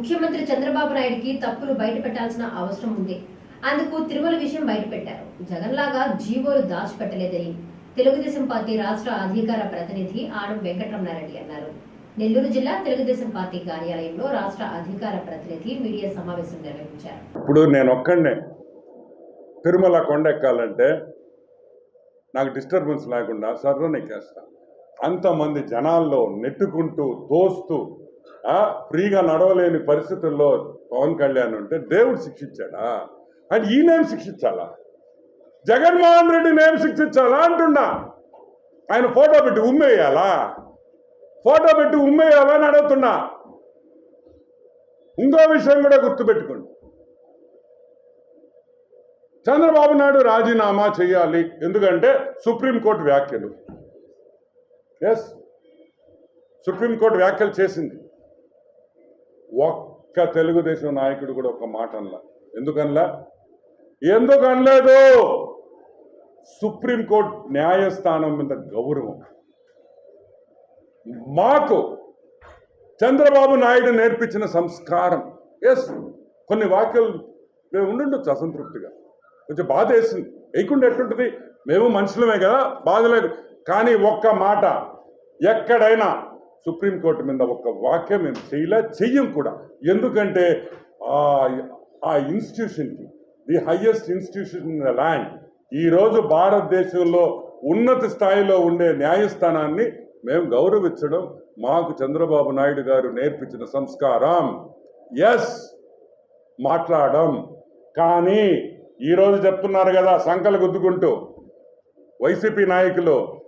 ముఖ్యమంత్రి చంద్రబాబు నాయుడికి తప్పులు బయట పెట్టాల్సిన అవసరం ఉంది. అందుకు తిరుమల విషయం బయటపెట్టారు జగన్ లాగా జీవోలు దాచిపెట్టలేదని తెలుగుదేశం పార్టీ రాష్ట్ర అధికార ప్రతినిధి ఆనం వెంకటరమణారెడ్డి అన్నారు. నెల్లూరు జిల్లా తెలుగుదేశం పార్టీ కార్యాలయంలో రాష్ట్ర అధికార ప్రతినిధి మీడియా సమావేశం నిర్వహించారు. ఇప్పుడు నేను ఒక్కడే తిరుమల కొండ ఎక్కాలంటే నాకు డిస్టర్బెన్స్ లేకుండా సర్రని అంతమంది జనాల్లో నెట్టుకుంటూ తోస్తూ ఫ్రీగా నడవలేని పరిస్థితుల్లో పవన్ కళ్యాణ్ ఉంటే దేవుడు శిక్షించాడా? ఈ ఈయనేం శిక్షించాలా? జగన్మోహన్ రెడ్డి నేను శిక్షించాలా అంటున్నా. ఆయన ఫోటో పెట్టి ఉమ్మేయాలా? ఫోటో పెట్టి ఉమ్మేయాలా అని అడుగుతున్నా. ఇంకో విషయం కూడా గుర్తుపెట్టుకోండి. చంద్రబాబు నాయుడు రాజీనామా చేయాలి. ఎందుకంటే సుప్రీంకోర్టు వ్యాఖ్యలు. ఎస్ సుప్రీంకోర్టు వ్యాఖ్యలు చేసింది. ఒక్క తెలుగుదేశం నాయకుడు కూడా ఒక మాట అనలా. ఎందుకనలా? ఎందుకు అనలేదు? సుప్రీంకోర్టు న్యాయస్థానం మీద గౌరవం. మాకు చంద్రబాబు నాయుడు నేర్పించిన సంస్కారం. ఎస్ కొన్ని వాక్యాలు మేము ఉండుండొచ్చు అసంతృప్తిగా. కొంచెం బాధ వేసింది. వేయకుండా ఎట్టుంటుంది మేము మనుషులమే కదా బాధ లేదు. కానీ ఒక్క మాట ఎక్కడైనా సుప్రీంకోర్టు మీద ఒక వాక్యం మేము చేయలే చెయ్యం కూడా. ఎందుకంటే ఆ- ఆ ఇన్స్టిట్యూషన్కి the highest institution in the land ఈరోజు భారతదేశంలో ఉన్నత స్థాయిలో ఉండే న్యాయస్థానాన్ని మేము గౌరవించడం మాకు చంద్రబాబు నాయుడు గారు నేర్పించిన సంస్కారం. ఎస్ మాట్లాడడం. కానీ ఈరోజు చెప్తున్నారు కదా సంకలు గుద్దుకుంటూ. వైసీపీ నాయకులు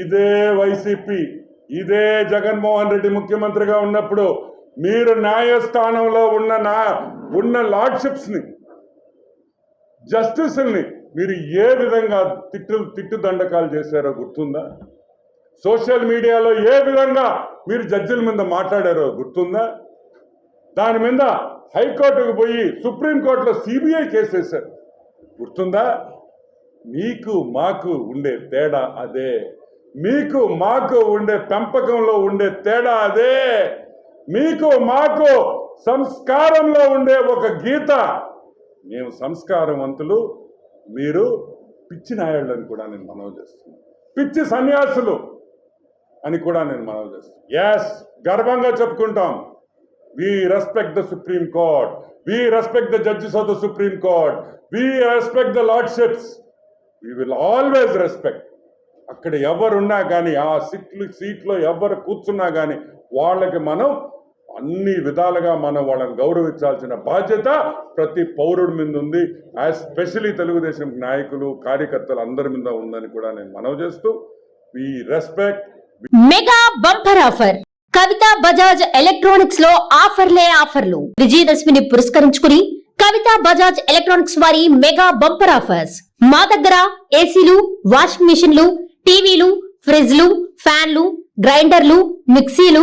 ఇదే వైసీపీ. ఇదే జగన్మోహన్ రెడ్డి ముఖ్యమంత్రిగా ఉన్నప్పుడు మీరు న్యాయస్థానంలో ఉన్న నా ఉన్న లార్డ్షిప్స్ని జస్టిస్ని మీరు ఏ విధంగా తిట్టు తిట్టు దండకాలు చేశారో గుర్తుందా? సోషల్ మీడియాలో ఏ విధంగా మీరు జడ్జిల మీద మాట్లాడారో గుర్తుందా? దాని మీద హైకోర్టుకు పోయి సుప్రీంకోర్టులో సిబిఐ కేసు వేశారు. గుర్తుందా? మీకు మాకు ఉండే తేడా అదే. మీకు మాకు ఉండే పెంపకంలో ఉండే తేడా అదే. మీకు మాకు సంస్కారంలో ఉండే ఒక గీత. మేము సంస్కారవంతులు మీరు పిచ్చి నాయాళ్ళని కూడా నేను మనవి చేస్తున్నాను. పిచ్చి సన్యాసులు అని కూడా నేను మనవి చేస్తాను ఎస్ గర్వంగా చెప్పుకుంటాం. We respect the supreme court we respect the judges of the supreme court we respect the lordships we will always respect అక్కడ ఎవరున్నా కానీ ఆ సీట్లు సీట్లో ఎవరు కూర్చున్నా కానీ వాళ్ళకి మనం అన్ని విధాలుగా మనం వాళ్ళని గౌరవించాల్సిన బాధ్యత ప్రతి పౌరుడి మీద ఉంది. ఎస్పెషలీ తెలుగుదేశం నాయకులు కార్యకర్తలు అందరి మీద ఉందని కూడా నేను మనవి చేస్తూ we respect mega bumper offer. Kavitha Bajaj ఎలక్ట్రానిక్స్లో ఆఫర్లే ఆఫర్లు. విజయదశమిని పురస్కరించుకుని కవిత బజాజ్ ఎలక్ట్రానిక్స్ వారి మెగా బంపర్ ఆఫర్స్. మా దగ్గర ఏసీలు వాషింగ్ మిషన్లు టీవీలు ఫ్రిడ్జ్లు ఫ్యాన్లు గ్రైండర్లు మిక్సీలు